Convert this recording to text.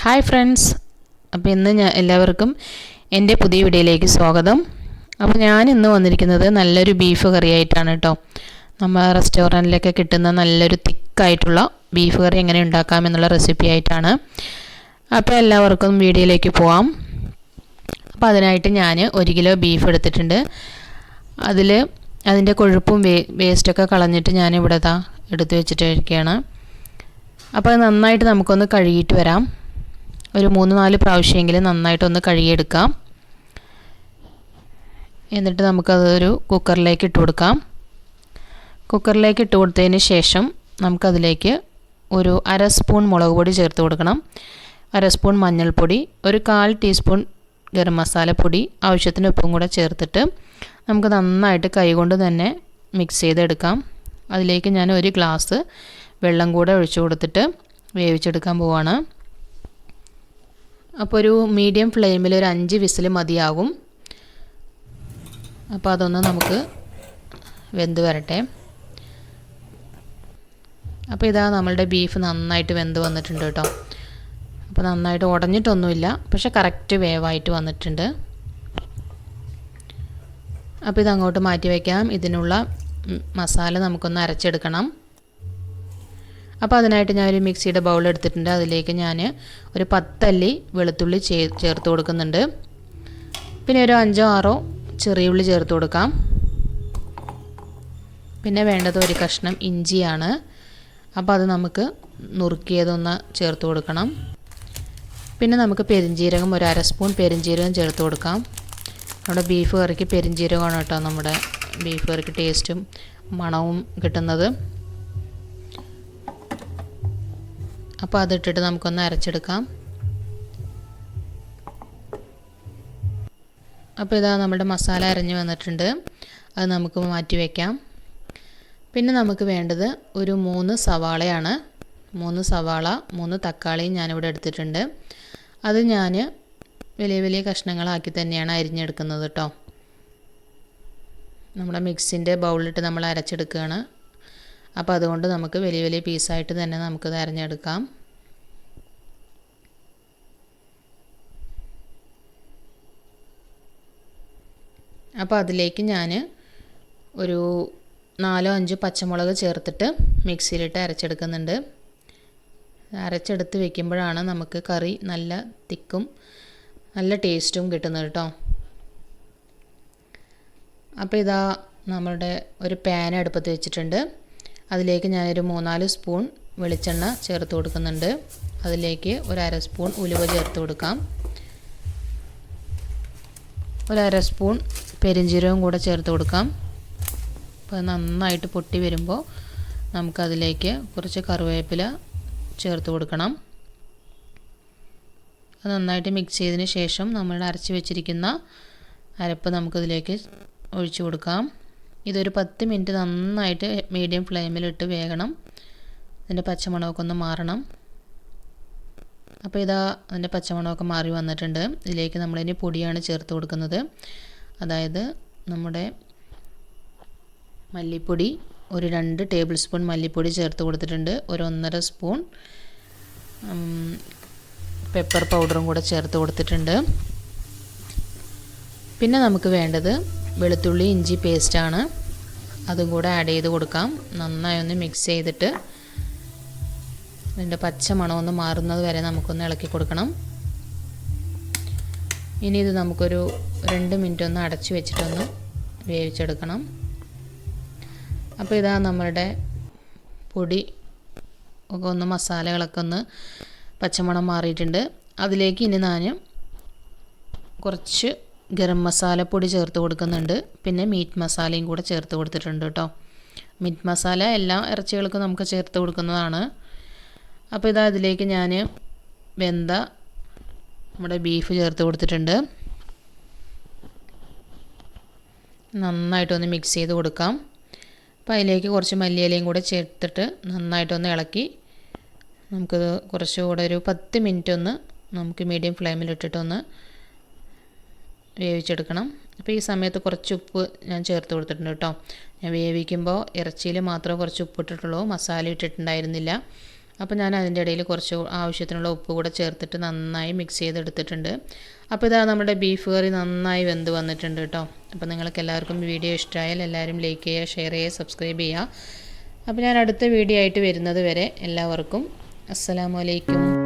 Hi friends അപ്പോൾ ഇന്ന് ഞാൻ എല്ലാവർക്കും എന്റെ പുതിയ വീഡിയോയിലേക്ക് സ്വാഗതം. അപ്പോൾ ഞാൻ ഇന്ന് വന്നിരിക്കുന്നത് നല്ലൊരു ബീഫ് കറിയായിട്ടാണ് കേട്ടോ നമ്മൾ റെസ്റ്റോറന്റിലൊക്കെ കിട്ടുന്ന നല്ലൊരു തിക്കായിട്ടുള്ള ബീഫ് കറി എങ്ങനെ ഉണ്ടാക്കാം എന്നുള്ള റെസിപ്പി ആയിട്ടാണ്. അപ്പോൾ എല്ലാവർക്കും വീഡിയോയിലേക്ക് പോവാം. അപ്പോൾ അതിനായിട്ട് ഞാൻ ഒരു കിലോ ബീഫ് എടുത്തിട്ടുണ്ട്. അതിൽ അതിന്റെ കൊഴുപ്പും വേ വേസ്റ്റൊക്കെ കളഞ്ഞിട്ട് ഞാൻ ഇവിടെ എടുത്തു വെച്ചിട്ടിരിക്കുകയാണ് അപ്പോൾ നന്നായിട്ട് നമുക്കൊന്ന് കഴുകിയിട്ട് വരാം. ഒരു മൂന്ന് നാല് പ്രാവശ്യമെങ്കിലും നന്നായിട്ടൊന്ന് കഴുകിയെടുക്കാം. എന്നിട്ട് നമുക്കതൊരു കുക്കറിലേക്ക് ഇട്ട് കൊടുക്കാം. കുക്കറിലേക്ക് ഇട്ട് കൊടുത്തതിന് ശേഷം നമുക്കതിലേക്ക് ഒരു അര സ്പൂൺ മുളക് പൊടി ചേർത്ത് കൊടുക്കണം. അര സ്പൂൺ മഞ്ഞൾപ്പൊടി ഒരു കാൽ ടീസ്പൂൺ ഗരം മസാലപ്പൊടി ആവശ്യത്തിന് ഉപ്പും കൂടെ ചേർത്തിട്ട് നമുക്ക് നന്നായിട്ട് കൈകൊണ്ട് തന്നെ മിക്സ് ചെയ്തെടുക്കാം. അതിലേക്ക് ഞാൻ ഒരു ഗ്ലാസ് വെള്ളം കൂടെ ഒഴിച്ചു കൊടുത്തിട്ട് വേവിച്ചെടുക്കാൻ പോവാണ്. അപ്പോൾ ഒരു മീഡിയം ഫ്ലെയിമിൽ ഒരു അഞ്ച് വിസിൽ മതിയാകും. അപ്പോൾ അതൊന്ന് നമുക്ക് വെന്ത് വരട്ടെ. അപ്പോൾ ഇതാ നമ്മളുടെ ബീഫ് നന്നായിട്ട് വെന്ത് വന്നിട്ടുണ്ട് കേട്ടോ. അപ്പോൾ നന്നായിട്ട് ഉടഞ്ഞിട്ടൊന്നുമില്ല. പക്ഷെ കറക്റ്റ് വേവായിട്ട് വന്നിട്ടുണ്ട്. അപ്പോൾ ഇതങ്ങോട്ട് മാറ്റി വയ്ക്കാം ഇതിനുള്ള മസാല നമുക്കൊന്ന് അരച്ചെടുക്കണം. അപ്പോൾ അതിനായിട്ട് ഞാൻ ഒരു മിക്സിയുടെ ബൗൾ എടുത്തിട്ടുണ്ട്. അതിലേക്ക് ഞാൻ ഒരു പത്തല്ലി വെളുത്തുള്ളി ചേർത്ത് കൊടുക്കുന്നുണ്ട്. പിന്നെ ഒരു അഞ്ചോ ആറോ ചെറിയ ഉള്ളി ചേർത്ത് കൊടുക്കാം. പിന്നെ വേണ്ടത് ഒരു കഷ്ണം ഇഞ്ചിയാണ്. അപ്പോൾ അത് നമുക്ക് നുറുക്കിയതൊന്ന് ചേർത്ത് കൊടുക്കണം. പിന്നെ നമുക്ക് പെരിഞ്ചീരകം ഒരു അര സ്പൂൺ പെരിഞ്ജീരകം ചേർത്ത് കൊടുക്കാം. നമ്മുടെ ബീഫ് കറിക്ക് പെരിഞ്ചീരകമാണ് കേട്ടോ നമ്മുടെ ബീഫ് കറിക്ക് ടേസ്റ്റും മണവും കിട്ടുന്നത്. അപ്പോൾ അതിട്ടിട്ട് നമുക്കൊന്ന് അരച്ചെടുക്കാം. അപ്പോൾ ഇതാ നമ്മുടെ മസാല അരഞ്ഞ് വന്നിട്ടുണ്ട്. അത് നമുക്ക് മാറ്റി വയ്ക്കാം പിന്നെ നമുക്ക് വേണ്ടത് ഒരു മൂന്ന് സവാളയാണ്. മൂന്ന് സവാള മൂന്ന് തക്കാളിയും ഞാനിവിടെ എടുത്തിട്ടുണ്ട്. അത് ഞാൻ വലിയ വലിയ കഷ്ണങ്ങളാക്കി തന്നെയാണ് അരിഞ്ഞെടുക്കുന്നത് കേട്ടോ നമ്മുടെ മിക്സിന്റെ ബൗളിലിട്ട് നമ്മൾ അരച്ചെടുക്കുകയാണ്. അപ്പോൾ അതുകൊണ്ട് നമുക്ക് വലിയ വലിയ പീസായിട്ട് തന്നെ നമുക്ക് അരഞ്ഞെടുക്കാം. അപ്പോൾ അതിലേക്ക് ഞാൻ ഒരു നാലോ അഞ്ചോ പച്ചമുളക് ചേർത്തിട്ട് മിക്സിയിലിട്ട് അരച്ചെടുക്കുന്നുണ്ട്. അരച്ചെടുത്ത് വെക്കുമ്പോഴാണ് നമുക്ക് കറി നല്ല തിക്കും നല്ല ടേസ്റ്റും കിട്ടുന്നത് കേട്ടോ അപ്പോൾ ഇതാ നമ്മളുടെ ഒരു പാൻ അടുപ്പത്ത് വെച്ചിട്ടുണ്ട്. അതിലേക്ക് ഞാനൊരു മൂന്നാൽ സ്പൂൺ വെളിച്ചെണ്ണ ചേർത്ത് കൊടുക്കുന്നുണ്ട്. അതിലേക്ക് ഒരു അര സ്പൂൺ ഉലുവ ചേർത്ത് കൊടുക്കാം. ഒരു അര സ്പൂൺ പെരിഞ്ചീരകം കൂടെ ചേർത്ത് കൊടുക്കാം. അപ്പോൾ നന്നായിട്ട് പൊട്ടി വരുമ്പോൾ നമുക്കതിലേക്ക് കുറച്ച് കറിവേപ്പില ചേർത്ത് കൊടുക്കണം. അത് നന്നായിട്ട് മിക്സ് ചെയ്തതിന് ശേഷം നമ്മൾ അരച്ച് വെച്ചിരിക്കുന്ന അരപ്പ് നമുക്കിതിലേക്ക് ഒഴിച്ചു കൊടുക്കാം. ഇതൊരു പത്ത് മിനിറ്റ് നന്നായിട്ട് മീഡിയം ഫ്ലെയിമിലിട്ട് വേകണം. അതിന്റെ പച്ചമുളകൊക്കെ ഒന്ന് മാറണം. അപ്പോൾ ഇതാ അതിന്റെ പച്ചമുളകൊക്കെ മാറി വന്നിട്ടുണ്ട്. ഇതിലേക്ക് നമ്മളിനി പൊടിയാണ് ചേർത്ത് കൊടുക്കുന്നത്. അതായത് നമ്മുടെ മല്ലിപ്പൊടി ഒരു രണ്ട് ടേബിൾ സ്പൂൺ മല്ലിപ്പൊടി ചേർത്ത് കൊടുത്തിട്ടുണ്ട്. ഒരു ഒന്നര സ്പൂൺ പെപ്പർ പൗഡറും കൂടെ ചേർത്ത് കൊടുത്തിട്ടുണ്ട്. പിന്നെ നമുക്ക് വേണ്ടത് വെളുത്തുള്ളി ഇഞ്ചി പേസ്റ്റാണ് അതും കൂടെ ആഡ് ചെയ്ത് കൊടുക്കാം. നന്നായി ഒന്ന് മിക്സ് ചെയ്തിട്ട് അതിന്റെ പച്ച മണമൊന്ന് മാറുന്നത് വരെ നമുക്കൊന്ന് ഇളക്കി കൊടുക്കണം. ഇനി ഇത് നമുക്കൊരു രണ്ട് മിനിറ്റ് ഒന്ന് അടച്ചു വെച്ചിട്ടൊന്ന് വേവിച്ചെടുക്കണം. അപ്പോൾ ഇതാ നമ്മളുടെ പൊടി ഒക്കെ ഒന്ന് മസാലകളൊക്കെ ഒന്ന് പച്ചമണം മാറിയിട്ടുണ്ട്. അതിലേക്ക് ഇനി ഞാൻ കുറച്ച് ഗരം മസാലപ്പൊടി ചേർത്ത് കൊടുക്കുന്നുണ്ട്. പിന്നെ മീറ്റ് മസാലയും കൂടെ ചേർത്ത് കൊടുത്തിട്ടുണ്ട് കേട്ടോ മീറ്റ് മസാല എല്ലാ ഇറച്ചികൾക്കും നമുക്ക് ചേർത്ത് കൊടുക്കുന്നതാണ്. അപ്പോൾ ഇതാ ഇതിലേക്ക് ഞാൻ വെന്ത നമ്മുടെ ബീഫ് ചേർത്ത് കൊടുത്തിട്ടുണ്ട്. നന്നായിട്ടൊന്ന് മിക്സ് ചെയ്ത് കൊടുക്കാം. അപ്പോൾ അതിലേക്ക് കുറച്ച് മല്ലിയിലയും കൂടെ ചേർത്തിട്ട് നന്നായിട്ടൊന്ന് ഇളക്കി നമുക്കത് കുറച്ചുകൂടെ ഒരു പത്ത് മിനിറ്റ് ഒന്ന് നമുക്ക് മീഡിയം ഫ്ലെയിമിലിട്ടിട്ടൊന്ന് വേവിച്ചെടുക്കണം. അപ്പോൾ ഈ സമയത്ത് കുറച്ച് ഉപ്പ് ഞാൻ ചേർത്ത് കൊടുത്തിട്ടുണ്ട് കേട്ടോ. ഞാൻ വേവിക്കുമ്പോൾ ഇറച്ചിയിൽ മാത്രമേ കുറച്ച് ഉപ്പ് ഇട്ടിട്ടുള്ളൂ. മസാല ഇട്ടിട്ടുണ്ടായിരുന്നില്ല. അപ്പോൾ ഞാൻ അതിന്റെ ഇടയിൽ കുറച്ച് ആവശ്യത്തിനുള്ള ഉപ്പ് കൂടെ ചേർത്തിട്ട് നന്നായി മിക്സ് ചെയ്തെടുത്തിട്ടുണ്ട്. അപ്പോൾ ഇതാ നമ്മുടെ ബീഫ് കറി നന്നായി വെന്ത് വന്നിട്ടുണ്ട് കേട്ടോ. അപ്പോൾ നിങ്ങൾക്ക് എല്ലാവർക്കും വീഡിയോ ഇഷ്ടമായാൽ എല്ലാവരും ലൈക്ക് ചെയ്യുക ഷെയർ ചെയ്യുക സബ്സ്ക്രൈബ് ചെയ്യുക. അപ്പോൾ ഞാൻ അടുത്ത വീഡിയോ ആയിട്ട് വരുന്നത് വരെ എല്ലാവർക്കും അസ്സലാമു അലൈക്കും.